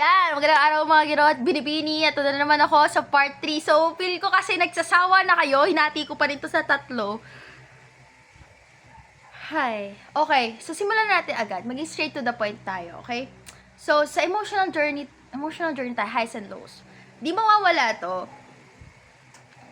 Yan, magandang araw mga gino at binibini. Ito na naman ako sa part 3. So, feel ko kasi nagsasawa na kayo. Hinati ko pa rin to sa tatlo. Hi. Okay, so simulan natin agad. Maging straight to the point tayo, okay? So, sa emotional journey, emotional journey tayo, highs and lows. Di mawawala to.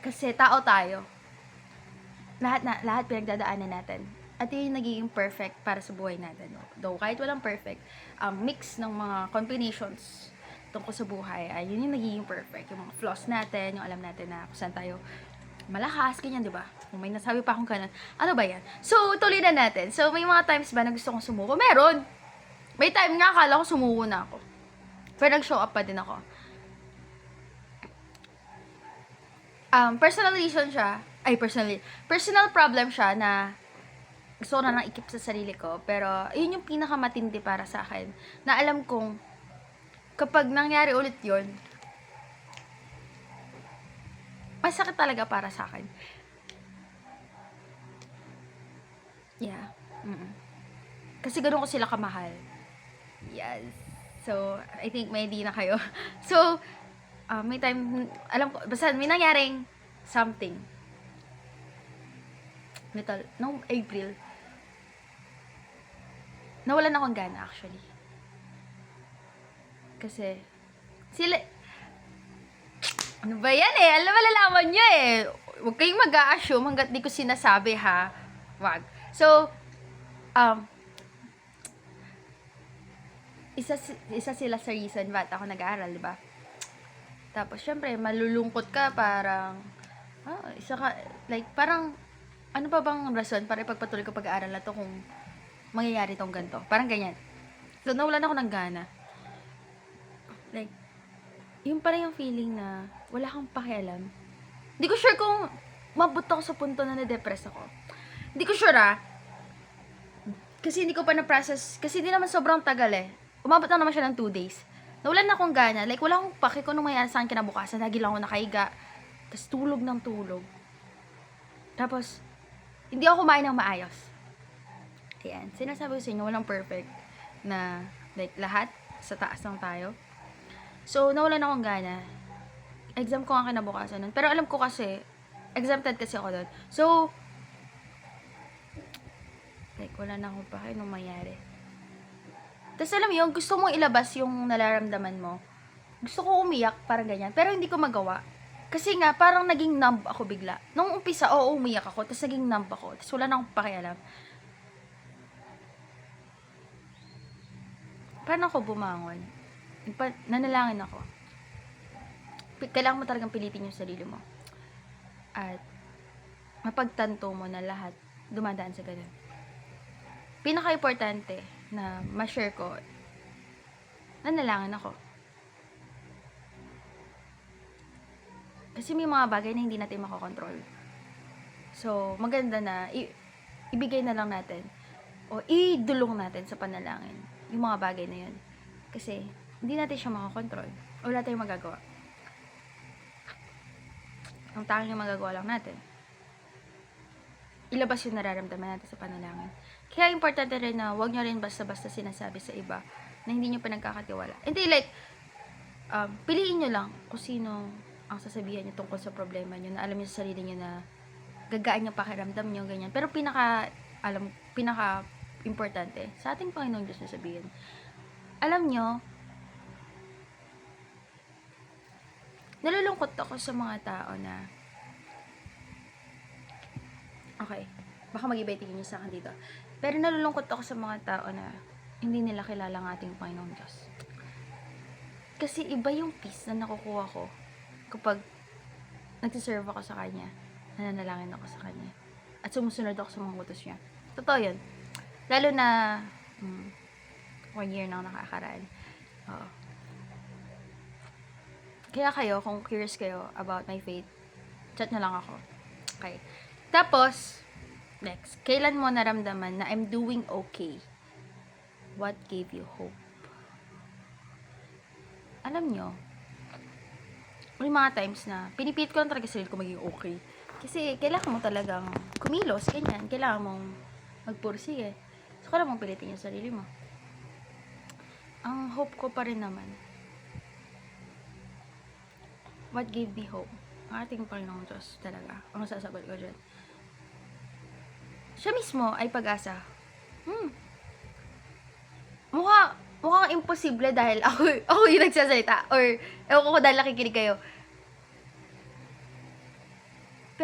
Kasi tao tayo. Lahat na, lahat pinagdadaanan natin. At yun yung nagiging perfect para sa buhay natin. Though kahit walang perfect, um, mix ng mga combinations tungkol sa buhay, ay yun yung nagiging perfect. Yung mga flaws natin, yung alam natin na kung saan tayo malakas, ganyan, di ba? Kung may nasabi pa akong ganun, ano ba yan? So, tuloy na natin. So, may mga times ba na gusto kong sumuko? Meron! May time nga, akala ko sumuko na ako. Pero nag-show up pa din ako. Um, personal reason siya, ay, personally, personal problem siya na gusto ko na nang ikip sa sarili ko. Pero, yun yung pinakamatindi para sa akin. Na alam kong, kapag nangyari ulit yun, masakit talaga para sa akin. Yeah. Mm Kasi ganun ko sila kamahal. Yes. So, I think may di na kayo. So, uh, may time, alam ko, basta may nangyaring something. Little, no, April, nawalan akong gana actually. Kasi, sila, ano ba yan eh? Alam, malalaman nyo eh. Huwag kayong mag-a-assume hanggat di ko sinasabi ha. Wag. So, um, isa, isa sila sa reason ba't ako nag-aaral, di ba? Tapos, syempre, malulungkot ka, parang, ah, isa ka, like, parang, ano pa bang rason para ipagpatuloy ko pag-aaral na to kung mangyayari tong ganito? Parang ganyan. So, nawalan ako ng gana. Like, yung parang yung feeling na wala kang pakialam. Hindi ko sure kung mabot ako sa punto na na-depress ako. Hindi ko sure ah. Kasi hindi ko pa na-process. Kasi hindi naman sobrang tagal eh. Umabot na naman siya ng 2 days. Nawalan na akong gana. Like, wala akong paki kung ano mangyayari sa kinabukasan. Lagi lang ako nakahiga. Tapos tulog ng tulog. Tapos, hindi ako kumain ng maayos. Ayan. Sinasabi ko sa inyo, walang perfect na, like, lahat sa taas lang tayo. So, nawalan akong gana. Exam ko nga kinabukasan nun. Pero alam ko kasi, exempted kasi ako doon. So, like, wala na akong pake nung mangyari. Tapos alam mo yun, gusto mong ilabas yung nararamdaman mo. Gusto ko umiyak, parang ganyan. Pero hindi ko magawa. Kasi nga, parang naging numb ako bigla. Nung umpisa, oo, umiyak ako. Tapos naging numb ako. Tapos wala na akong pakialam. Paano ako bumangon? Nagpa- nanalangin ako. Kailangan mo talagang pilitin yung sarili mo. At mapagtanto mo na lahat dumadaan sa ganun. Pinaka-importante na ma-share ko, nanalangin ako. Kasi may mga bagay na hindi natin makokontrol. So, maganda na i- ibigay na lang natin o idulong natin sa panalangin yung mga bagay na yun. Kasi, hindi natin siya makakontrol. Wala tayong magagawa. Ang tanging magagawa lang natin, ilabas yung nararamdaman natin sa panalangin. Kaya importante rin na huwag nyo rin basta-basta sinasabi sa iba na hindi nyo pinagkakatiwala. Hindi like, um, piliin nyo lang kung sino ang sasabihan nyo tungkol sa problema nyo, na alam nyo sa sarili nyo na gagaan yung pakiramdam nyo, ganyan. Pero pinaka, alam, pinaka importante, sa ating Panginoon Diyos na sabihin, alam nyo, nalulungkot ako sa mga tao na, okay, baka yung tingin nyo sa akin dito. Pero nalulungkot ako sa mga tao na hindi nila kilala ang ating Panginoong Diyos. Kasi iba yung peace na nakukuha ko kapag nagsiserve ako sa Kanya, nananalangin ako sa Kanya, at sumusunod ako sa mga utos niya. Totoo yun. Lalo na, hmm, one year na ako nakakaraan. Oo. Kaya kayo, kung curious kayo about my faith, chat nyo lang ako. Okay. Tapos, next, kailan mo naramdaman na I'm doing okay? What gave you hope? Alam nyo, may mga times na pinipit ko lang talaga sarili ko maging okay. Kasi kailangan mo talagang kumilos, ganyan. Kailangan mong magpursige. So, kailangan mong pilitin yung sarili mo. Ang hope ko pa rin naman, what gave me hope? Ang ating Panginoong Diyos talaga. Ang sasagot ko dyan. Siya mismo ay pag-asa. Hmm. Mukha, mukhang imposible dahil ako, ako yung nagsasalita. Or, ewan ko dahil nakikinig kayo.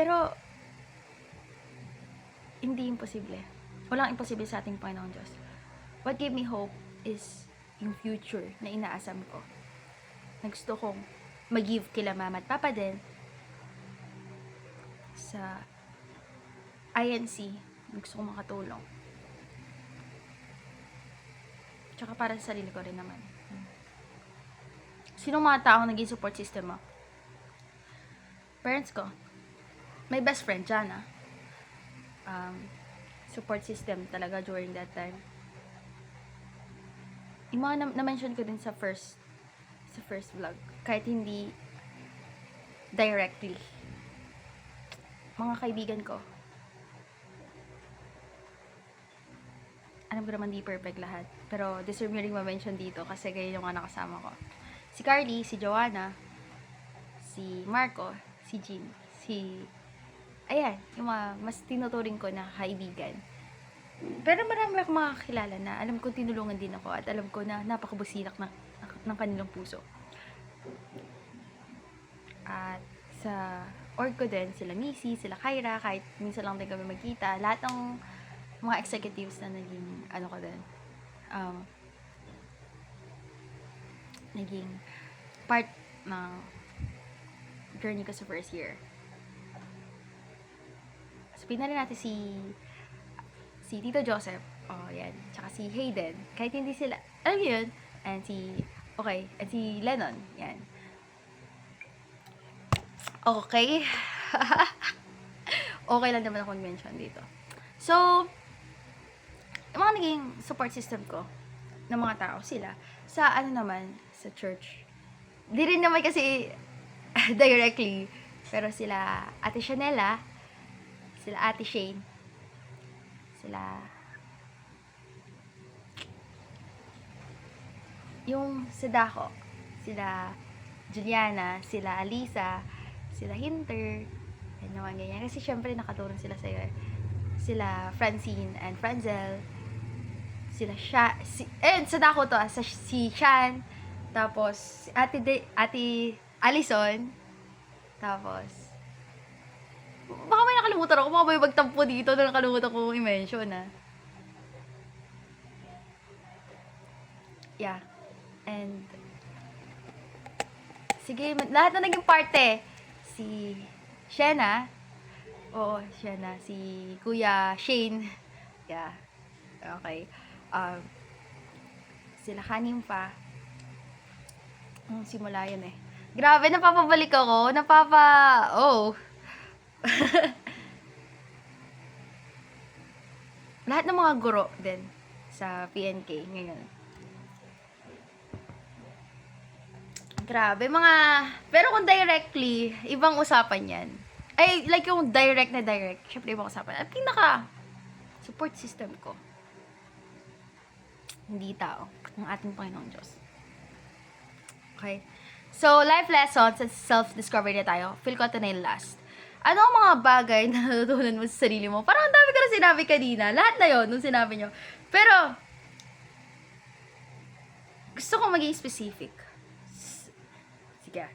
Pero, hindi imposible. Walang imposible sa ating Panginoong Diyos. What gave me hope is yung future na inaasam ko. Na gusto kong mag-give kila mama at papa din sa INC. Gusto kong makatulong. Tsaka para sa sarili ko rin naman. Sino mga tao naging support system mo? Parents ko. My best friend, Jana. Um, support system talaga during that time. Yung mga na- na-mention ko din sa first sa first vlog. Kahit hindi directly. Mga kaibigan ko. Alam ko naman di perfect lahat. Pero deserve nyo rin ma-mention dito kasi kayo yung mga nakasama ko. Si Carly, si Joanna, si Marco, si Jean, si... Ayan, yung mga mas tinuturing ko na kaibigan. Pero marami akong mga kakilala na alam ko tinulungan din ako at alam ko na napakabusilak ng, ng kanilang puso. At sa org ko din, sila Missy, sila Kyra, kahit minsan lang din kami magkita, lahat ng mga executives na naging, ano ko din, um, naging part ng journey ko sa first year. Rin natin si si Tito Joseph, oh, yan, tsaka si Hayden, kahit hindi sila, alam niyo yun, and si, okay, and si Lennon, yan. Okay. okay lang naman ako mention dito. So, yung mga naging support system ko, ng mga tao, sila, sa ano naman, sa church. Di rin naman kasi directly, pero sila Ate Chanela, sila Ate Shane, sila. Yung sa Dako, sila Juliana, sila Alisa, sila Hinter, and naman ganyan. Kasi syempre nakatulong sila sa'yo. Eh. Sila Francine and Franzel, sila Sha, si, eh, sa Dako to, ah, sa, si Shan, tapos si Ate, De, Ate Alison, tapos, baka nakalimutan ako, baka may magtampo dito na nakalimutan ko i-mention ah. Yeah. And, sige, lahat na naging parte. Si Shena, oo, Shena, si Kuya Shane, yeah, okay. Um, sila kanin pa. Ang simula yun eh. Grabe, napapabalik ako. Napapa, oh. lahat ng mga guro din sa PNK ngayon. Grabe, mga... Pero kung directly, ibang usapan yan. Ay, like yung direct na direct, syempre ibang usapan. At pinaka support system ko, hindi tao, ang ating Panginoong Diyos. Okay? So, life lessons at self-discovery na tayo. Feel ko ito na yung last. Ano ang mga bagay na natutunan mo sa sarili mo? Parang ang dami ko na sinabi kanina. Lahat na yon nung sinabi nyo. Pero, gusto ko maging specific. Sige.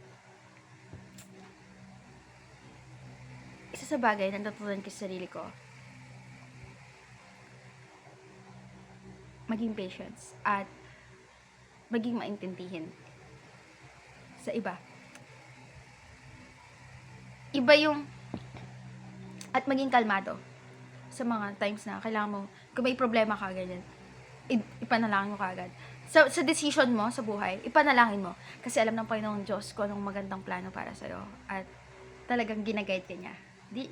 Isa sa bagay na natutunan ko sa sarili ko, maging patience at maging maintindihin sa iba. Iba yung at maging kalmado sa mga times na kailangan mo, kung may problema ka, ganyan, ipanalangin mo kagad. Sa, sa decision mo sa buhay, ipanalangin mo. Kasi alam ng Panginoong Diyos kung anong magandang plano para sa'yo. At talagang ginaguide ka niya. Di,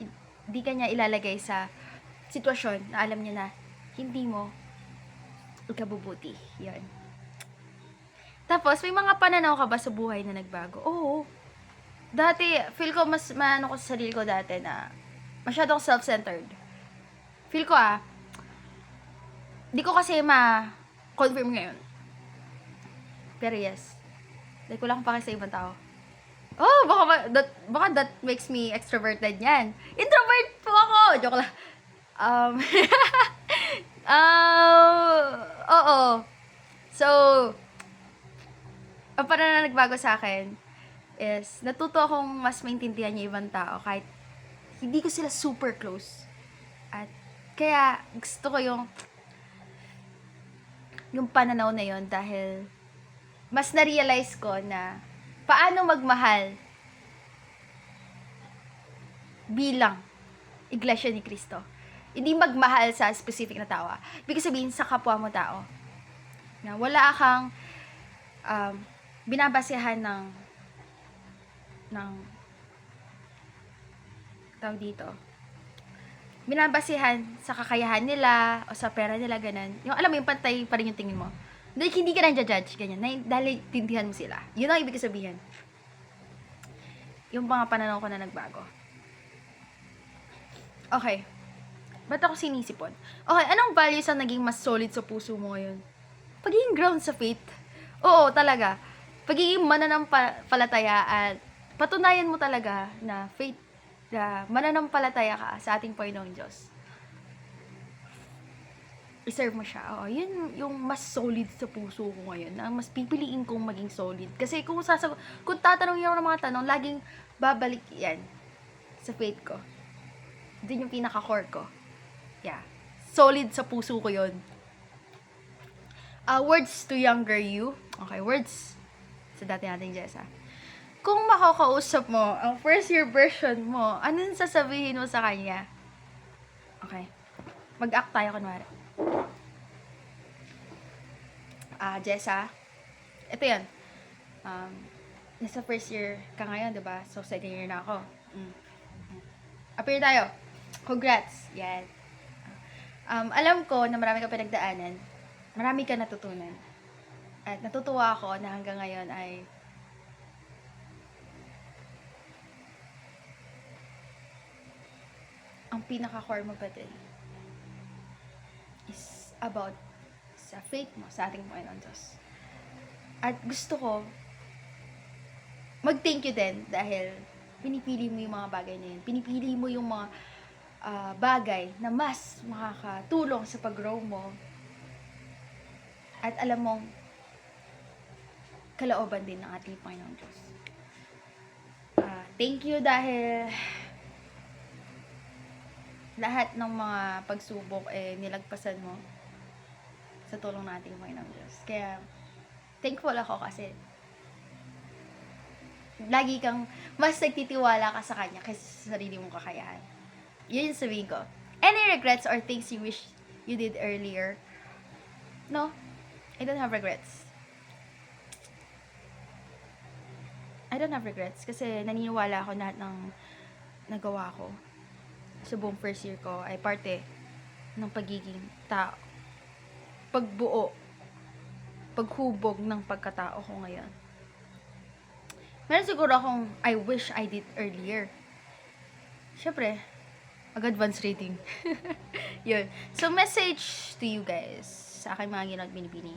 di ka niya ilalagay sa sitwasyon na alam niya na hindi mo ikabubuti. Yan. Tapos, may mga pananaw ka ba sa buhay na nagbago? Oo. Dati, feel ko mas, maano ko sa sarili ko dati na masyadong self-centered. Feel ko ah, di ko kasi ma-confirm ngayon. Pero yes, like wala akong pake sa ibang tao. Oh, baka, ba- that, baka that makes me extroverted yan. Introvert po ako! Joke lang. Um, um, oo. So, ang parang na nagbago sa akin is natuto akong mas maintindihan yung ibang tao kahit hindi ko sila super close. At kaya gusto ko yung yung pananaw na yon dahil mas na-realize ko na paano magmahal bilang iglesia ni Kristo. Hindi magmahal sa specific na tao. ah. Ibig sabihin sa kapwa mo tao. Na wala kang um, binabasehan ng ng tawag dito binabasehan sa kakayahan nila o sa pera nila, ganun. Yung alam mo, yung pantay pa rin yung tingin mo. Like, hindi ka nang judge ganyan. Na, dahil tindihan mo sila. Yun ang ibig sabihin. Yung mga pananaw ko na nagbago. Okay. Ba't ako sinisipon? Okay, anong values ang naging mas solid sa puso mo ngayon? Pagiging ground sa faith. Oo, talaga. Pagiging mananampalataya at patunayan mo talaga na faith na mananampalataya ka sa ating Panginoong Diyos. Reserve mo siya. Oo, yun yung mas solid sa puso ko ngayon. Na mas pipiliin kong maging solid. Kasi kung sasag kung tatanungin ako ng mga tanong, laging babalik yan sa faith ko. Din yung pinaka-core ko. Yeah. Solid sa puso ko yun. Uh, words to younger you. Okay, words sa dati nating Jessa kung makakausap mo ang first year version mo, anong sasabihin mo sa kanya? Okay. Mag-act tayo kunwari. Ah, Jessa. Ito yan. Um, nasa first year ka ngayon, di ba? So, second year na ako. Mm. Appear tayo. Congrats. Yan. Um, alam ko na marami ka pinagdaanan. Marami ka natutunan. At natutuwa ako na hanggang ngayon ay ang pinaka-core mo pa din is about sa faith mo sa ating Panginoon Diyos. At gusto ko mag-thank you din dahil pinipili mo yung mga bagay na yun. Pinipili mo yung mga ah, bagay na mas makakatulong sa pag-grow mo. At alam mong kalooban din ng ating Panginoon Diyos. Ah, thank you dahil lahat ng mga pagsubok eh nilagpasan mo sa tulong nating Panginoong Diyos. Kaya thankful ako kasi lagi kang mas nagtitiwala ka sa Kanya kaysa sa sarili mong kakayahan. Yun yung sabihin ko. Any regrets or things you wish you did earlier? No, I don't have regrets. I don't have regrets kasi naniniwala ako lahat ng nagawa ko sa buong first year ko ay parte ng pagiging tao. Pagbuo. Paghubog ng pagkatao ko ngayon. Meron siguro akong I wish I did earlier. Siyempre, mag-advance rating. Yun. So, message to you guys sa aking mga ginag binibini.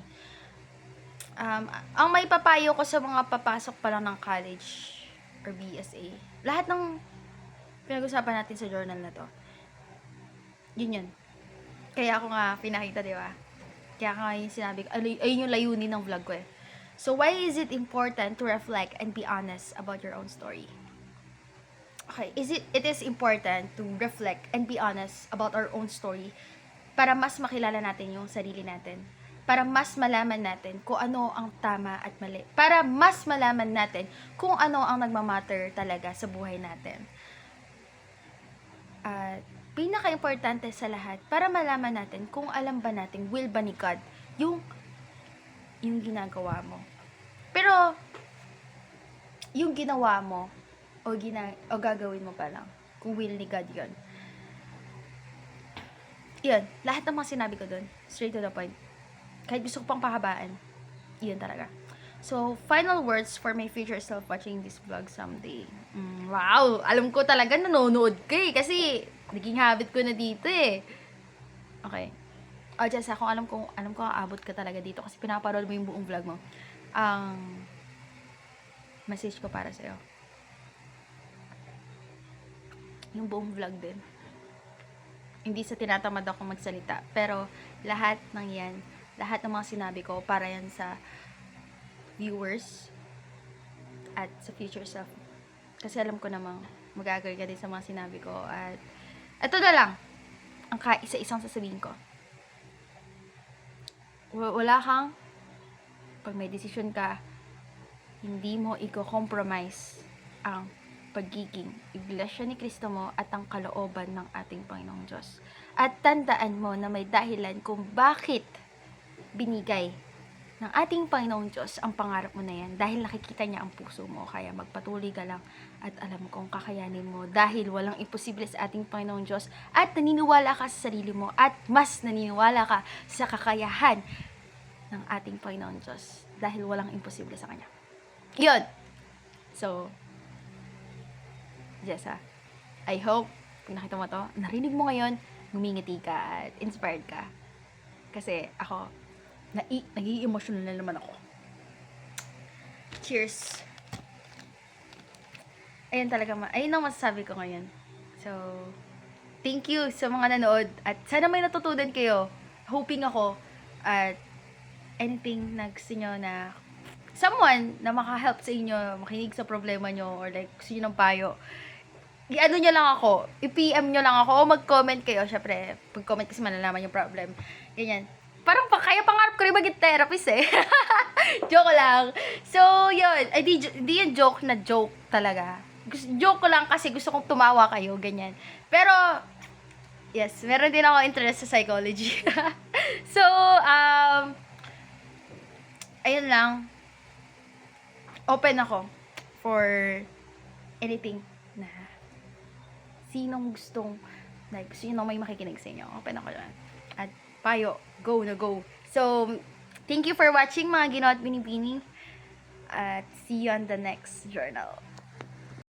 Um, ang may papayo ko sa mga papasok pa lang ng college or BSA, lahat ng pinag-usapan natin sa journal na to. Yun yun. Kaya ako nga pinakita, di ba? Kaya nga yung sinabi ko, ay- ayun yung layunin ng vlog ko eh. So, why is it important to reflect and be honest about your own story? Okay, is it it is important to reflect and be honest about our own story para mas makilala natin yung sarili natin. Para mas malaman natin kung ano ang tama at mali. Para mas malaman natin kung ano ang nagmamatter talaga sa buhay natin at pinaka-importante sa lahat, para malaman natin kung alam ba natin, will ba ni God, yung, yung ginagawa mo. Pero, yung ginawa mo, o, gina, o gagawin mo pa lang, kung will ni God yun. Yun, lahat ng mga sinabi ko dun, straight to the point. Kahit gusto ko pang pahabaan, yun talaga. So, final words for my future self watching this vlog someday. Mm, wow! Alam ko talaga nanonood ka eh. Kasi, naging habit ko na dito eh. Okay. O, Jessa, kung alam ko, alam ko aabot ka talaga dito kasi pinaparol mo yung buong vlog mo. Ang message ko para sa'yo. yung buong vlog din. Hindi sa tinatamad ako magsalita, pero lahat ng yan, lahat ng mga sinabi ko, para yan sa viewers at sa future self. Kasi alam ko namang mag-agree ka din sa mga sinabi ko. At ito na lang, ang kaisa-isang sasabihin ko. Wa- Wala kang, pag may desisyon ka, hindi mo i-compromise ang pagiging iglesia ni Kristo mo at ang kalooban ng ating Panginoong Diyos. At tandaan mo na may dahilan kung bakit binigay ng ating Panginoong Diyos ang pangarap mo na yan dahil nakikita niya ang puso mo. Kaya magpatuloy ka lang at alam kong kakayanin mo dahil walang imposible sa ating Panginoong Diyos at naniniwala ka sa sarili mo at mas naniniwala ka sa kakayahan ng ating Panginoong Diyos dahil walang imposible sa Kanya. Yun! So, Jessa, I hope, pag nakita mo to, narinig mo ngayon, ngumingiti ka at inspired ka. Kasi ako, nai nagiging emotional na naman ako. Cheers! Ayun talaga, ma ayun ang masasabi ko ngayon. So, thank you sa mga nanood at sana may natutunan kayo. Hoping ako at anything na gusto nyo na someone na makahelp sa inyo, makinig sa problema nyo or like gusto nyo ng payo i-ano nyo lang ako, i-PM nyo lang ako, o mag-comment kayo, syempre, pag-comment kasi malalaman yung problem. Ganyan. Parang pa, kaya pangarap ko rin maging therapist eh. joke lang. So, yun. Ay, di, di yung joke na joke talaga. Gusto, joke ko lang kasi gusto kong tumawa kayo, ganyan. Pero, yes, meron din ako interest sa psychology. so, um, ayun lang. Open ako for anything na sinong gustong like sino may makikinig sa inyo. Open ako dyan. At payo, go na go. So, thank you for watching mga ginawa at binibini. At see you on the next journal.